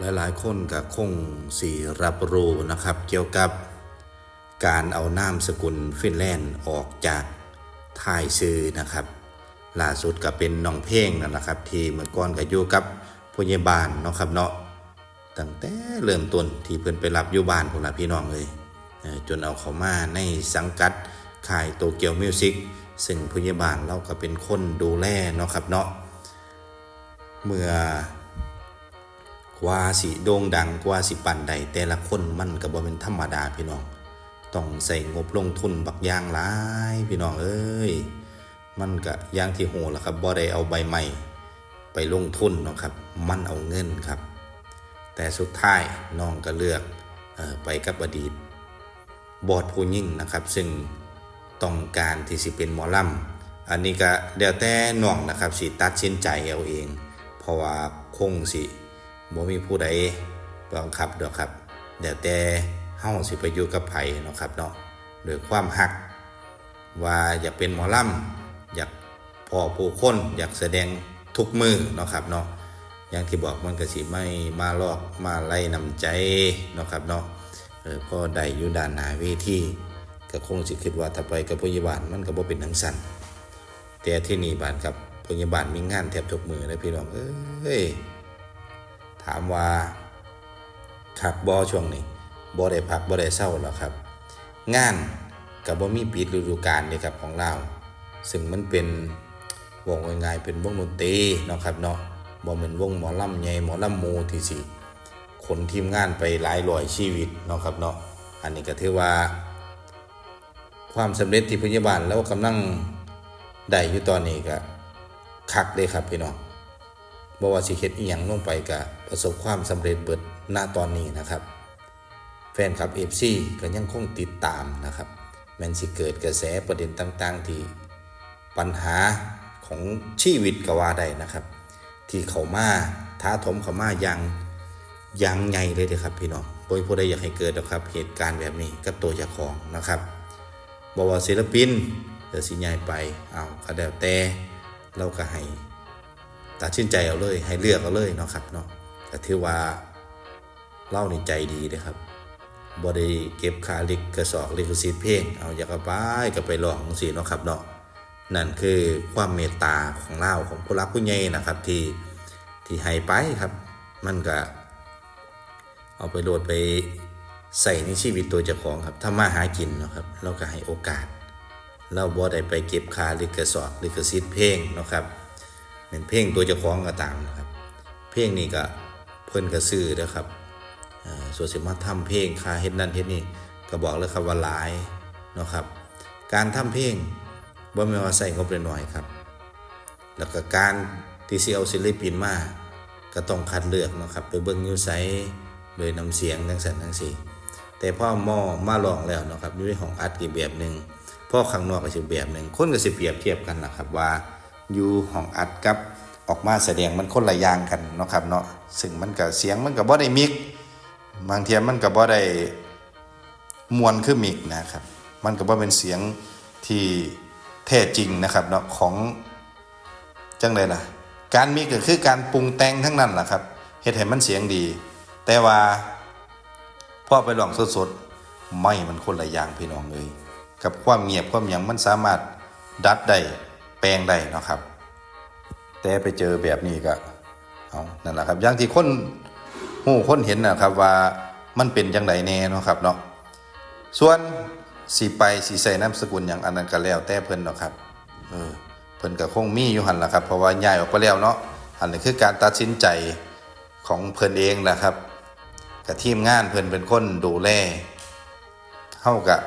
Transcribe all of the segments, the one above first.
หลายๆ คนก็คงสีรับรู้นะครับ เกี่ยวกับการเอานามสกุลฟินแลนด์ออกจากท่ายซื้อนะครับล่าสุดก็เป็นน้องเพลงนั่นแหละครับ ที่เมื่อก่อนก็อยู่กับพยาบาลเนาะครับเนาะตั้งแต่เริ่มต้นที่เพิ่นไปรับอยู่บ้านพวกเราพี่น้องเลยจนเอาเขามาในสังกัดค่ายโตเกียวมิวสิกซึ่งพยาบาลเราก็เป็นคนดูแลเนาะครับเนาะเมื่อ กว่าสิโด่งดังกว่าสิปั่นใดแต่ละคนมันก็บ่เป็นธรรมดาพี่น้อง ต้องใส่งบลงทุนบักอย่างหลายพี่น้องเอ้ยมันก็อย่างที่โหล่ะครับบ่ได้เอาใบใหม่ไปลงทุนนะครับ มันเอาเงินครับ แต่สุดท้ายน้องก็เลือกออไปกับอดีต บอดผู้ยิ่งนะครับ ซึ่งต้องการที่สิเป็นหมอลำอันนี้ก็เดี๋ยวแต่น้องนะครับสิตัดสินใจเอาเอง เพราะว่าคงสิ บ่มีผู้ใดบังคับดอกครับเดี๋ยวแต่เฮาสิไปอยู่กับไผเนาะครับเนาะโดยความหัก ว่าอยากเป็นหมอลำอยากพอผู้คนอยากแสดงทุกมือเนาะครับเนาะอย่างที่บอกมันก็สิไม่มาลอกมาไล่นำใจเนาะครับเนาะเออพอได้อยู่ด้านหน้าเวทีก็คงสิคิดว่าถ้าไปกับพยาบาลมันก็บ่เป็นทังสันแต่ที่นี่บานกับพยาบาลมีงานแทบทุกมือนะพี่น้องเอ้ย ถามว่าคักบอช่วงนี้บ่ได้พักบ่ได้เศร้าหรอครับ งานกับบ่มีปิดฤดูกาลเลยครับของเราซึ่งมันเป็นวงง่ายๆเป็นวงดนตรีเนาะครับเนาะบ่เหมือนวงหมอลำใหญ่หมอลำมูที่สิคนทีมงานไปหลายร้อยชีวิตเนาะครับเนาะอันนี้ก็ถือว่า ความสำเร็จที่พยาบาลแล้วกำลังได้อยู่ตอนนี้ก็คักเลยครับพี่น้องบ่ว่าสิเฮ็ดอีหยังลงไปก็ ประสบความสำเร็จเบิดณตอนนี้นะครับ แฟนคลับ FC ก็ยังคงติดตามนะครับแม้นสิเกิดกระแสประเด็นต่าง ๆ ที่ปัญหาของชีวิตก็ว่าได้นะครับ ที่เขามาท้าถมเขามาย่างย่างใหญ่เลยเด้ครับพี่น้องโดยผู้ใดอยากให้เกิดนะครับ เหตุการณ์แบบนี้กับตัวเจ้าของนะครับบอกว่าศิลปินเดี๋ยวสิใหญ่ไปเอาก็แล้วแต่เราก็ให้ตัดสินใจเอาเลยให้เลือกเอาเลยเนาะครับเนาะ ก็ถือว่าเล่าในใจดีนะครับบ่ได้เก็บคาลิขกระสอกลิขสิทธิ์เพลงเอาอยากเอาไปก็ไปลองจังซี่เนาะครับเนาะนั่นคือความเมตตาของเล่าของผู้รักผู้ใหญ่นะครับ ที่ที่ให้ไปครับ มันก็ เอาไปโหลดไปใส่ในชีวิตตัวเจ้าของครับถ้ามาหากินนะครับเราก็ให้โอกาส เราบ่ได้ไปเก็บคาลิขกระสอกลิขสิทธิ์เพลงนะครับเป็นเพลงตัวเจ้าของก็ตามนะครับ เพลงนี้ก็ เพิ่อนก็ซื้อเด้อครับส่วนสิมาทำเพลงคาเฮ็ดนั่นเฮ็ดนี่ก็บอกเลยครับว่าหลายเนาะครับ การทำเพลงบ่แม่ว่าใส่งบน้อยครับ แล้วก็การที่สิเอาศิลปินมาก็ต้องคัดเลือกเนาะครับ ไปเบิ่งอยู่ไสโดยนำเสียงจังซั่นจังซี่แต่พ่อหม้อมาลองแล้วเนาะครับอยู่ในห้องอัดอีกแบบหนึงพ่อข้างนอกก็สิแบบหนึงคนก็สิเปรียบเทียบกันล่ะครับว่าอยู่ห้องอัดกับ ออกมาแสดงมันคนละอย่างกันเนาะครับเนาะซึ่งมันก็เสียงมันก็บ่ได้มิกบางเทียมันก็บ่ได้มวนคือมิกนะครับ มันก็บ่เป็นเสียงที่แท้จริงนะครับเนาะของจังไดล่ะ การมิกก็คือการปรุงแต่งทั้งนั้นล่ะครับเฮ็ดให้มันเสียงดี แต่ว่าพอไปลองสดๆไม่มันคนละอย่างพี่น้องเลยกับความเงียบความหยังมันสามารถดัดได้แปลงได้เนาะครับ แต่ไปเจอแบบนี้ก็เอานั่นแหละครับ อย่างที่คนหูคนเห็นนะครับว่ามันเป็นจังไดแน่เนาะครับเนาะส่วนสีไปสีใส่น้ำสกุลอย่างอันนั้นก็แล้วแต่เพิ่นเนาะครับเออเพิ่นก็คงมีอยู่หันละครับ เพราะว่าย้ายออกไปแล้วเนาะอันนี้คือการตัดสินใจของเพิ่นเองแหละครับกับทีมงานเพิ่นเป็นคนดูแลเฮากับ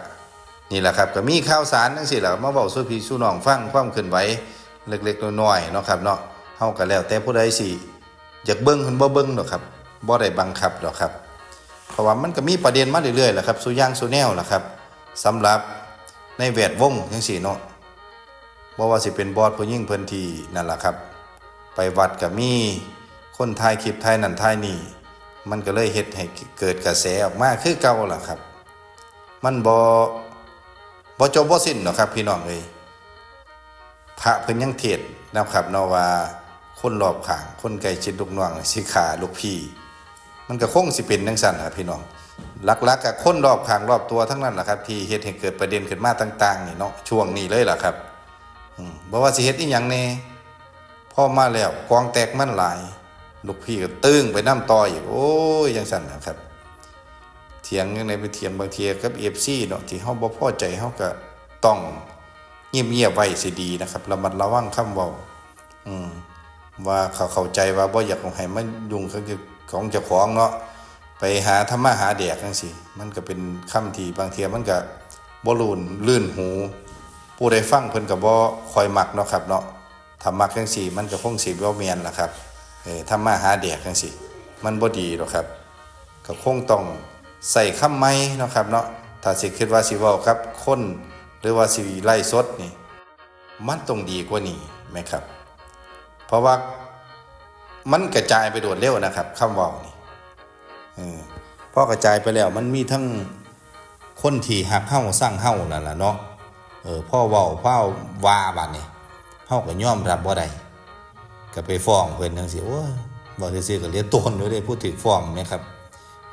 นี่แหละครับก็มีข่าวสารจังซี่แหละมาเว้าสู่พี่สู่น้องฟังความเคลื่อนไหว เล็กๆน้อยๆเนาะครับเนาะเฮาก็แล้วแต่ผู้ใดสิอยากเบิ้งเพิ่นบ่เบิ้งดอกครับบ่ได้บังคับดอกครับ เพราะว่ามันก็มีประเด็นมาเรื่อยๆแหละครับสู่อย่างสู่แนวแหละครับสำหรับในแวดวงจังซี่เนาะบ่ว่าสิเป็นบอสผู้ยิ่งเพิ่นที่นั่นล่ะครับ ไปวัดก็มีคนถ่ายคลิปถ่ายนั่นถ่ายนี่มันก็เลยเฮ็ดให้เกิดกระแสออกมาคือเก่าล่ะครับ มันบ่บ่จบบ่สิ้นดอกครับพี่น้องเอ้ย พระเพิ่นยังเทศน์นะครับเนาะว่าคนรอบข้างคนใกล้ชิดลูกน้องสิขาลูกพี่ มันก็คงสิเป็นจังซั่นล่ะพี่น้องหลักๆกับคนรอบข้างรอบตัวทั้งนั้นล่ะครับ ที่เฮ็ดให้เกิดประเด็นขึ้นมาต่างๆนี่เนาะช่วงนี้เลยล่ะครับอืมบ่ว่าสิเฮ็ดอีหยังแน่พอมาแล้วกองแตกมันหลาย ลูกพี่ก็ตึ้งไปน้ำต่ออีกโอ้ยจังซั่นนะครับ เถียงยังไงไปเถียงบางเทียกับ FC เนาะที่เฮาบ่พอใจเฮาก็ต้อง เงียบๆไว้สิดีนะครับระมัดระวังคำเว้าอืมว่าเขาเข้าใจว่าบ่อยากให้มันยุ่งของเจ้าของเนาะไปหาธรรมะหาแดกจังซี่มันก็เป็นคำที่บางเทีมันก็บ่ลื่นลื่นหู ผู้ใดฟังเพิ่นก็บ่ค่อยมักเนาะครับเนาะถ้ามักจังซี่มันก็คงสิบ่แม่นล่ะครับเออธรรมะหาแดกจังซี่มันบ่ดีหรอกครับก็คงต้องใส่คำไม้เนาะครับเนาะถ้าสิคิดว่าสิเว้าครับคน หรือว่าสิไล่สดนี่มันต้องดีกว่านี้ไหมครับ เพราะว่ามันกระจายไปโดดเร็วนะครับคำว้านี่อพอกระจายไปแล้วมันมีทั้งคนที่หักเฮาสร้างเฮานั่นแหละเนาะเออพ่อว้าพ่อว่าบัดนี้เฮาก็ย่อมรับบ่ได้ก็ไปฟ้องเพิ่อนจังซี่โอ้ยบ่ซื่อก็เรียกตนอยู่ได้พูดถึงฟ้องแม่ครับ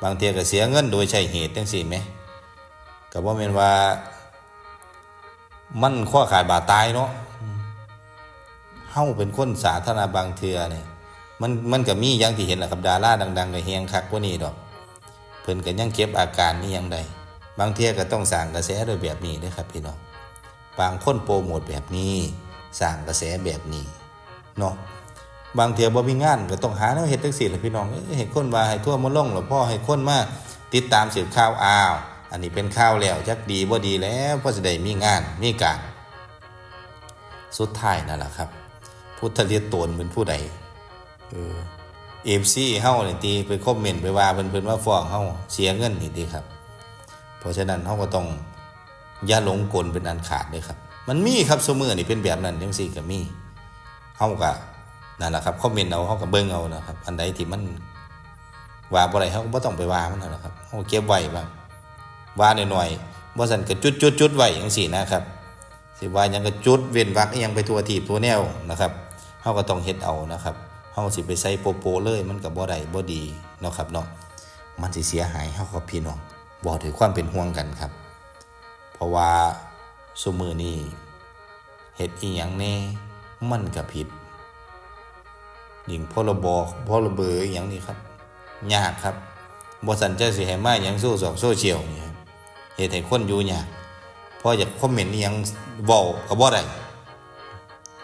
บางเทีก็เสียเงินโดยใช่เหตุจังซี่แหมก็บ่แม่นว่า มันข้อขาดบาดตายเนาะเฮาเป็นคนสาธารณบางเทื่อนี่มันมันก็มีอย่างที่เห็นแหละครับดาราดังๆก็เฮียงคักกว่านี้ดอก เพิ่นก็ยังเก็บอาการนี่ยังใดบางเที่ยก็ต้องสร้างกระแสโดยแบบนี้เด้ครับพี่น้องบางคนโปรโมทแบบนี้สร้างกระแสแบบนี้เนาะบางเทียบ่มีงานก็ต้องหาแนวเฮ็ดจังซี่แหละพี่น้องเอ้ยให้คนว่าให้ทั่วมาลงหรอพ่อให้คนมาติดตามสืบข่าวอ้าว อันนี้เป็นข่าวแล้วจักดีบ่ดีแล้วพอสิได้มีงานมีการสุดท้ายนั่นแหละครับ พุทธเลียตนเป็นผู้ใดเออเอฟซีเฮานี่ตีไปคอมเมนต์ไปว่าเพิ่นเพิ่นว่าฟ้องเฮาเสียเงินนี่ติครับ เพราะฉะนั้นเฮาก็ต้องอย่าหลงกลเป็นอันขาดเลยครับ มันมีครับสมือนี่เป็นแบบนั้นจังซี่ก็มีเฮาก็นั่นแหละครับคอมเมนต์เอาเฮาก็เบิ่งเอานะครับ อันใดที่มันว่าบ่ได้เฮาก็บ่ต้องไปว่ามันนั่นแหละครับเฮาเก็บไว้บ้าง ว่าหน่อยๆบ่ซั่นก็จุดๆๆไว้จังซี่นะครับ สิว่ายังก็จุดเว้นวรรคอิหยังไปทั่วทีบทั่วแนวนะครับเฮาก็ต้องเฮ็ดเอานะครับเฮาสิไปใส่โปโปๆเลยมันก็บ่ได้บ่ดีเนาะครับเนาะมันสิเสียหายเฮากับพี่น้องบ่ถือความเป็นห่วงกันครับ เพราะว่าสมือนี้เฮ็ดอีหยังแน่มันก็ผิดยิงพรบพรบอหยังนี่ครับ ยากครับบ่สันจะสิให้มาหยังโซสอกโซเชียลนี่ เหตุให้คนอยู่เนี่ยพออยากคอมเมนต์อีหยังเว้ากับบ่ได้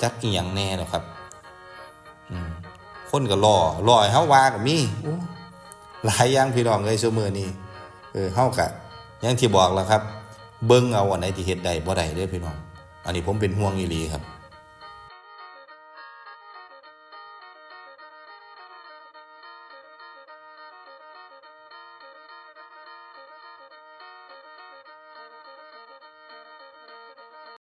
จักอีหยังแน่หรอกครับคนก็รอรอเฮาว่าก็มีหลายอย่างพี่น้องเลยชั่วมือนี้เออเฮากะอย่างที่บอกแล้วครับ เบิ่งเอาอันไหนที่เฮ็ดได้บ่ได้เด้อพี่น้อง อันนี้ผมเป็นห่วงอีหลีครับ